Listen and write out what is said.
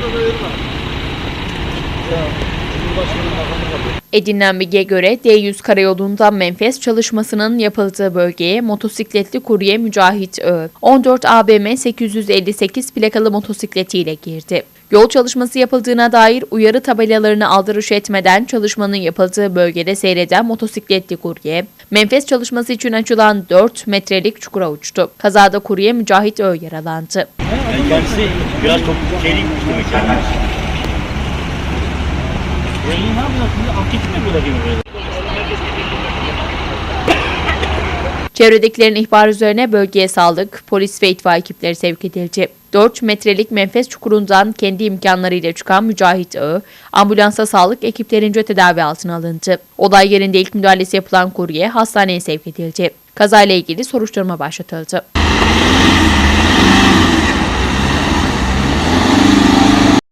Thank you. Edinilen bilgiye göre D100 karayolunda Menfes çalışmasının yapıldığı bölgeye motosikletli kurye Mücahit Ö. 14 ABM 858 plakalı motosikletiyle girdi. Yol çalışması yapıldığına dair uyarı tabelalarını aldırış etmeden çalışmanın yapıldığı bölgede seyreden motosikletli kurye, Menfes çalışması için açılan 4 metrelik çukura uçtu. Kazada kurye Mücahit Ö yaralandı. Yani kendisi biraz çok şeyli gitmiş demek ne yapıyorsunuz? Anket mi gibi böyle? Çevredekilerin ihbar üzerine bölgeye sağlık, polis ve itfaiye ekipleri sevk edildi. 4 metrelik menfes çukurundan kendi imkanlarıyla çıkan Mücahit Ağı, ambulansa sağlık ekiplerince tedavi altına alındı. Olay yerinde ilk müdahalesi yapılan kurye hastaneye sevk edildi. Kazayla ilgili soruşturma başlatıldı.